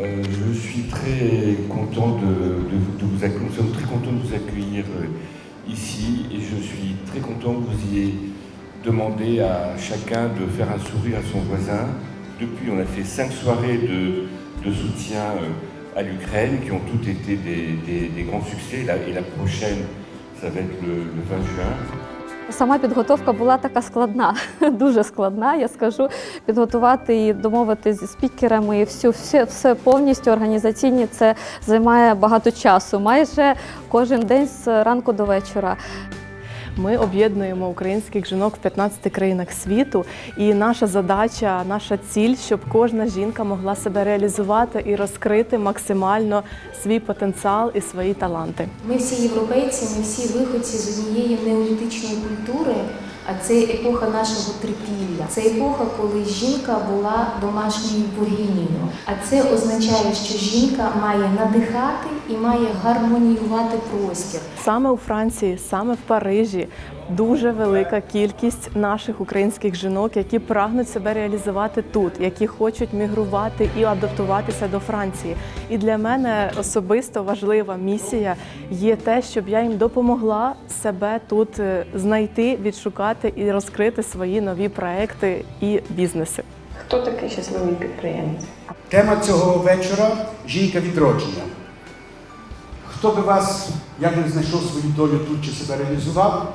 Euh, je suis très content de, vous- accueillir. Nous sommes très contents de vous accueillir euh, ici et je suis très content que vous ayez demandé à chacun de faire un sourire à son voisin. Depuis, on a fait cinq soirées de, soutien euh, à l'Ukraine qui ont toutes été des, grands succès. Et la, prochaine, ça va être le 20 juin. Сама підготовка була така складна, дуже складна. Я скажу підготувати і домовити зі спікерами і всю все, все повністю організаційні. Це займає багато часу, майже кожен день з ранку до вечора. Ми об'єднуємо українських жінок в 15 країнах світу, і наша задача, наша ціль, щоб кожна жінка могла себе реалізувати і розкрити максимально свій потенціал і свої таланти. Ми всі європейці, ми всі виходці з однієї неолітичної культури, а це епоха нашого трипілля. Це епоха, коли жінка була домашньою богинею. А це означає, що жінка має надихати і має гармоніювати простір. Саме у Франції, саме в Парижі дуже велика кількість наших українських жінок, які прагнуть себе реалізувати тут, які хочуть мігрувати і адаптуватися до Франції. І для мене особисто важлива місія є те, щоб я їм допомогла себе тут е, знайти, відшукати і розкрити свої нові проекти і бізнеси. Хто такий щасливий підприємець? Тема цього вечора жінка відродження. Хто би вас як не знайшов свою долю тут чи себе реалізував?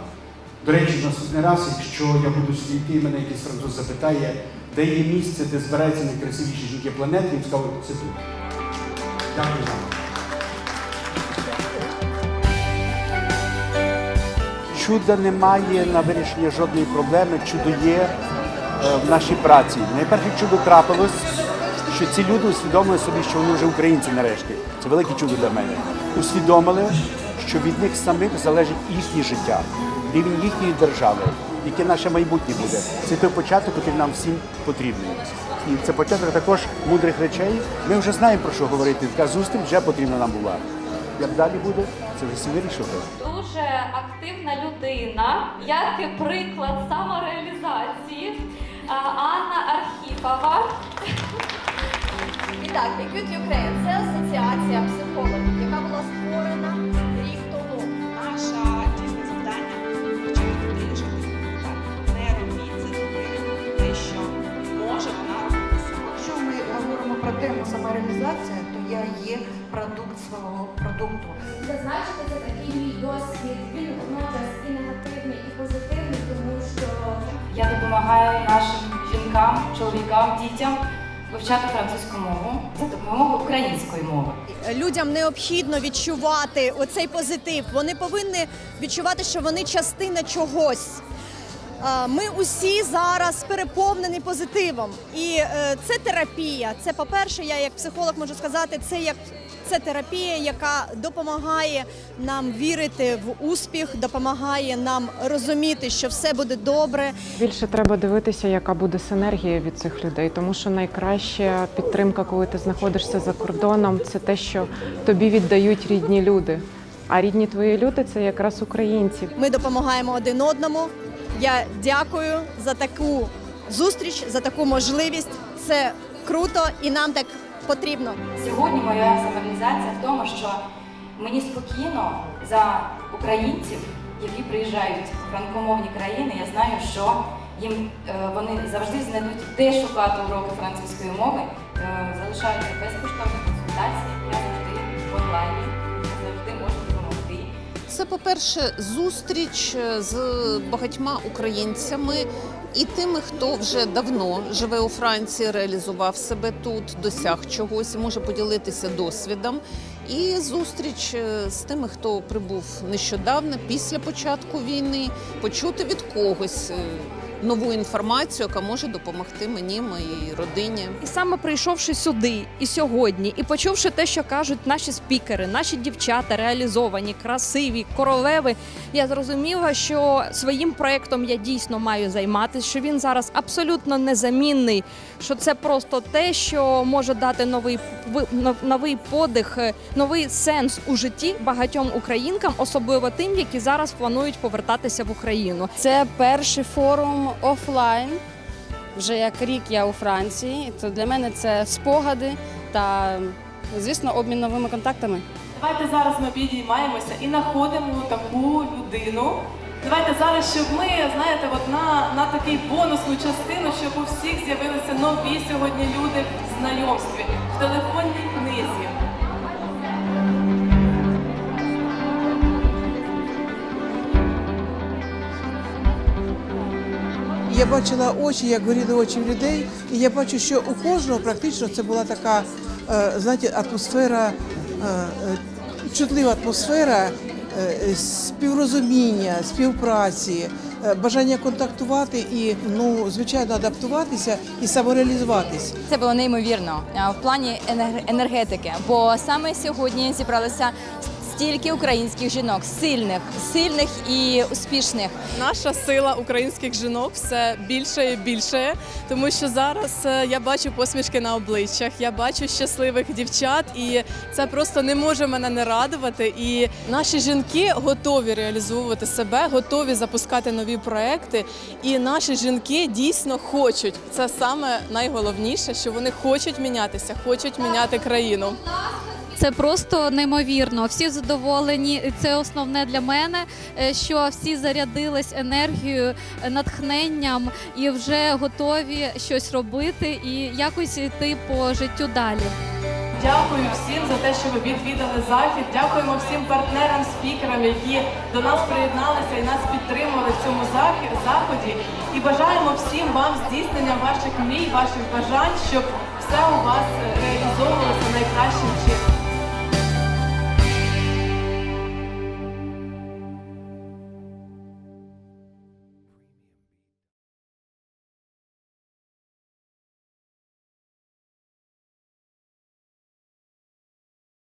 До речі, наступний раз, якщо я буду сидіти, мене якийсь француз запитає, де є місце, де збираються найкрасивіші жінки планети, їм скажу, це тут. Дякую вам. Чуда немає на вирішення жодної проблеми, чудо є е, в нашій праці. Найперше чудо трапилось, що ці люди усвідомили собі, що вони вже українці нарешті. Це велике чудо для мене. Усвідомили, що від них самих залежить їхнє життя, рівень їхньої держави, яке наше майбутнє буде. Це той початок, який нам всім потрібний. І це початок також мудрих речей. Ми вже знаємо про що говорити. Така зустріч вже потрібна нам була. Як далі буде, це вже всі вирішили. Дуже активна людина, яркий приклад самореалізації. Анна Архіпова. І так, Equity Ukraine – це асоціація психологів, яка була створена рік тому. Наше дійсне завдання не робіть те, що може вона робити сама. Якщо ми говоримо про тему самореалізація, то я є продукт свого продукту. Зазначити це такий мій досвід. Він водночас і негативний, і позитивний, тому що Я допомагаю нашим жінкам, чоловікам, дітям вивчати французьку мову за допомогою української мови. Людям необхідно відчувати оцей позитив. Вони повинні відчувати, що вони частина чогось. А, Ми усі зараз переповнені позитивом, і е, це терапія. Це, по-перше, я як психолог можу сказати, це як це терапія, яка допомагає нам вірити в успіх, допомагає нам розуміти, що все буде добре, Більше треба дивитися, яка буде синергія від цих людей, тому що найкраща підтримка, коли ти знаходишся за кордоном, це те, що тобі віддають рідні люди. А рідні твої люди це якраз українці. Ми допомагаємо один одному. Я дякую за таку зустріч, за таку можливість. Це круто і нам так потрібно. Сьогодні моя самореалізація в тому, що мені спокійно за українців, які приїжджають у франкомовні країни. Я знаю, що їм е, вони завжди знайдуть де шукати уроки французької мови, е, залишають безкоштовні консультації. Я завжди в онлайні. Це, по-перше, зустріч е, з багатьма українцями і тими, хто вже давно живе у Франції, реалізував себе тут, досяг чогось, може поділитися досвідом. І зустріч е, з тими, хто прибув нещодавно, після початку війни, почути від когось е, нову інформацію, яка може допомогти мені, моїй родині. І саме прийшовши сюди і сьогодні, і почувши те, що кажуть наші спікери, наші дівчата реалізовані, красиві, королеви, я зрозуміла, що своїм проектом я дійсно маю займатися, що він зараз абсолютно незамінний, що це просто те, що може дати новий новий подих, е, новий сенс у житті багатьом українкам, особливо тим, які зараз планують повертатися в Україну. Це перший форум офлайн. Вже як рік я у Франції. То для мене це спогади та звісно, обмін новими контактами. Давайте зараз ми підіймаємося і знаходимо таку людину. Давайте зараз, щоб ми, знаєте, от на, на такий бонусну частину, щоб у всіх з'явилися нові сьогодні люди в знайомстві в телефонній книзі. Я бачила очі, як горіли очі людей, і я бачу, що у кожного практично це була така, е, знаєте, атмосфера, е, е, чутлива атмосфера співрозуміння, співпраці, бажання контактувати і, ну, звичайно, адаптуватися і самореалізуватись. Це було неймовірно в плані енер- енергетики, бо саме сьогодні зібралося стільки українських жінок, сильних, сильних і успішних. Наша сила українських жінок все більше і більше, тому що зараз е, я бачу посмішки на обличчях, я бачу щасливих дівчат, і це просто не може мене не радувати. І наші жінки готові реалізовувати себе, готові запускати нові проекти. І наші жінки дійсно хочуть. Це саме найголовніше, що вони хочуть мінятися, хочуть міняти країну. Це просто неймовірно. Всі задоволені. Це основне для мене, е, що всі зарядились енергією, е, натхненням і вже готові щось робити і якось йти по життю далі. Дякую всім за те, що ви відвідали захід. Дякуємо всім партнерам, спікерам, які до нас приєдналися і нас підтримували в цьому заході. І бажаємо всім вам здійснення ваших мрій, ваших бажань, щоб все у вас е,